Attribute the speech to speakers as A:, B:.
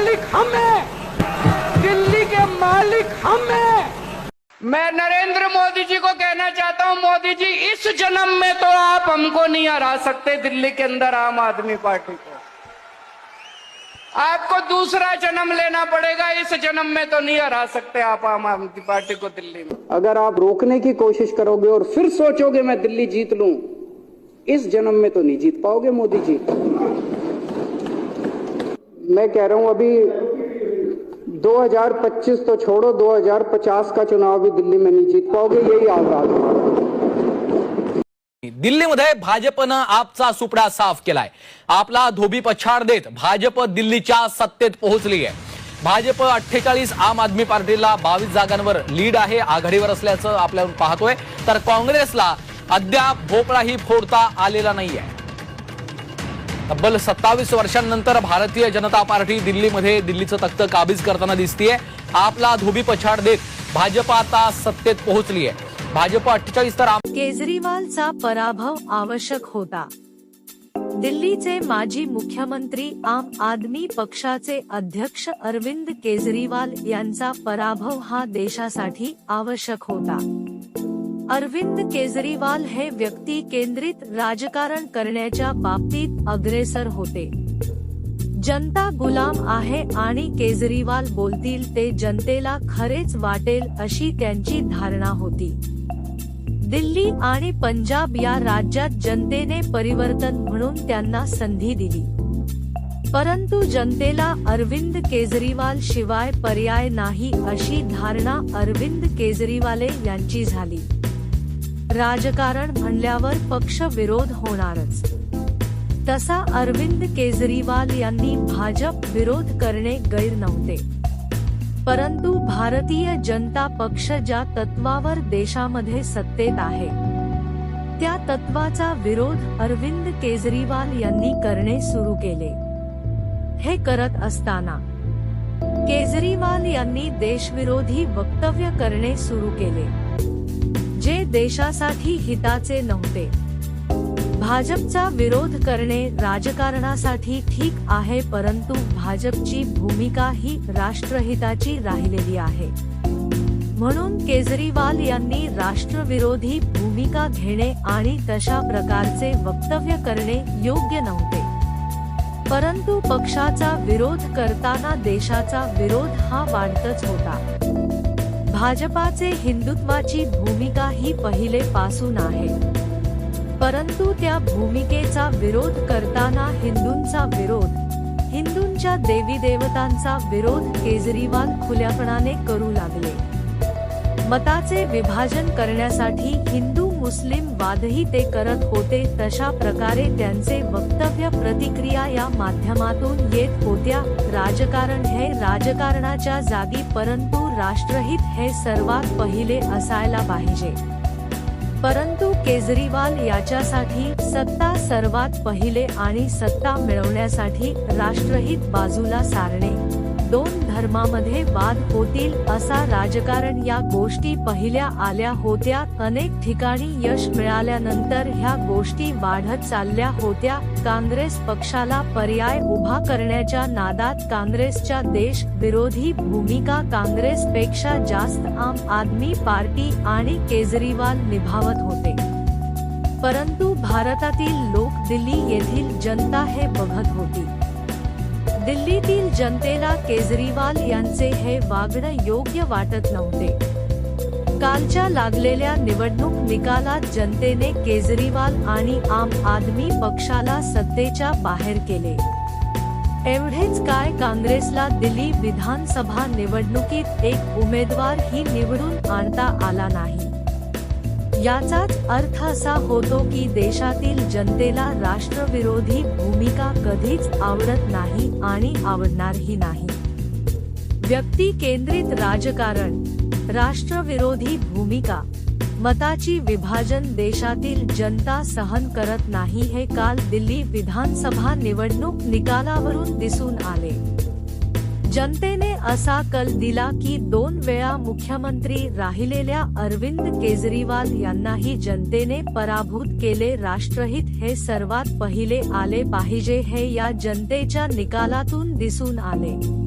A: मालिक हम हैं। दिल्ली के मालिक हम हैं। मैं नरेंद्र मोदी जी को कहना चाहता हूँ मोदी जी इस जन्म में तो आप हमको नहीं हरा सकते दिल्ली के अंदर आम आदमी पार्टी को। आपको दूसरा जन्म लेना पड़ेगा इस जन्म में तो नहीं हरा सकते आप आम आदमी पार्टी को दिल्ली में। अगर आप रोकने की कोशिश करोगे और फिर सोचोगे मैं दिल्ली जीत लूँ इस जन्म में तो नहीं जीत पाओगे मोदी जी। मैं कह रहा हूं अभी 2025 तो छोड़ो 2050 का चुनाव भी दिल्ली में नहीं जीत पाओगे यही आजाद
B: दिल्लीमध्ये भाजपनं आपचा सुपडा साफ केलाय. आपला धोबी पछाड देत भाजप दिल्लीच्या सत्तेत पोहोचली आहे. भाजप अठ्ठेचाळीस आम आदमी पार्टीला बावीस जागांवर लीड आहे आघाडीवर असल्याचं आपल्याला पाहतोय. तर काँग्रेसला अद्याप भोपळाही फोडता आलेला नाहीये. तब्बल सत्तावीस वर्षांनंतर भारतीय जनता पार्टी दिल्लीमध्ये दिल्लीचं तख्त काबीज करताना दिसतीये. आपला धोबी पछाड देत भाजपा आता सत्तेत पोहोचली आहे भाजप अठ्ठेचाळीस तर आम
C: केजरीवालचा पराभव आवश्यक होता. दिल्लीचे माजी मुख्यमंत्री आम आदमी पक्षाचे अध्यक्ष अरविंद केजरीवाल यांचा पराभव हा देशासाठी आवश्यक होता. अरविंद केजरीवाल हे व्यक्ती केंद्रित राजकारण करण्याच्या बाबतीत अग्रेसर होते. जनता गुलाम आहे आणि केजरीवाल बोलतील ते जनतेला खरेच वाटेल अशी त्यांची धारणा होती. दिल्ली आणि पंजाब या राज्यात जनतेने परिवर्तन म्हणून त्यांना संधी दिली. परंतु जनतेला अरविंद केजरीवाल शिवाय पर्याय नाही अशी धारणा अरविंद केजरीवाले यांची झाली. राजकारण म्हणल्यावर पक्ष विरोध होणारच. तसा अरविंद केजरीवाल यांनी भाजप विरोध करणे गैर नव्हते. परंतु भारतीय जनता पक्ष ज्या तत्वावर देशामध्ये सत्तेत आहे त्या तत्वाचा विरोध अरविंद केजरीवाल यांनी करणे सुरू केले. हे करत असताना केजरीवाल यांनी देशविरोधी वक्तव्य करणे सुरू केले. देशासाठी हिताचे नव्हते. भाजपचा विरोध करणे राजकारणासाठी ठीक आहे परंतु भाजपची भूमिका ही राष्ट्रहिताची राहिलेली आहे. म्हणून केजरीवाल यांनी राष्ट्रविरोधी भूमिका घेणे आणि तशा प्रकारचे वक्तव्य करणे योग्य नव्हते. परंतु पक्षाचा विरोध करताना देशाचा विरोध हा वाढतच होता. भाजपाचे हिंदुत्वाची भूमिका ही पहिले पासून आहे. परंतु त्या भूमिकेचा विरोध करताना हिंदूंचा विरोध हिंदूंच्या देवी देवतांचा विरोध केजरीवाल खुल्यापणाने करू लागले. मताचे विभाजन करण्यासाठी हिंदू मुस्लिम वादही ते करत होते तशा प्रकारे त्यांचे वक्तव्य प्रतिक्रिया या माध्यमातून येत होत्या. राजकारण हे राजकारणाच्या जागी परंतु राष्ट्रहित हे सर्वात पहिले असायला पाहिजे. परंतु केजरीवाल याच्यासाठी सत्ता सर्वात पहिले आणि सत्ता मिळवण्यासाठी राष्ट्रहित बाजूला सारणे. दोन धर्मामध्ये वाद होतील असा राजकारण या गोष्टी पहिल्या आल्या होत्या. अनेक ठिकाणी यश मिळाल्यानंतर ह्या गोष्टी वाढत चालल्या होत्या. काँग्रेस पक्षाला पर्याय उभा करण्याच्या नादात काँग्रेसच्या देश विरोधी भूमिका काँग्रेस पेक्षा जास्त आम आदमी पार्टी आणि केजरीवाल निभावत होते. परंतु भारतातील लोक दिल्ली येथील जनता हे बघत होती. दिल्लीतील जनतेला केजरीवाल यांचे हे वागणं योग्य वाटत नव्हते. कालच्या लागलेल्या निवडणूक निकालात जनतेने केजरीवाल आणि आम आदमी पक्षाला सत्तेच्या बाहेर केले. एवढेच काय काँग्रेसला दिल्ली विधानसभा निवडणुकीत एक उमेदवार ही निवडून आणता आला नाही. याचाच अर्थ असा होतो की देशातील जनतेला राष्ट्रविरोधी भूमिका कधीच आवडत नाही आणि आवडणारही नाही. व्यक्ती केंद्रित राजकारण राष्ट्रविरोधी भूमिका मताची विभाजन देशातील जनता सहन करत नाही हे काल दिल्ली विधानसभा निवडणूक निकालावरून दिसून आले. जनतेने असा कल दिला की दोन वेळा मुख्यमंत्री राहिलेल्या अरविंद केजरीवाल यांनाही जनतेने पराभूत केले. राष्ट्रहित हे सर्वात पहिले आले पाहिजे हे या जनतेच्या निकालातून दिसून आले.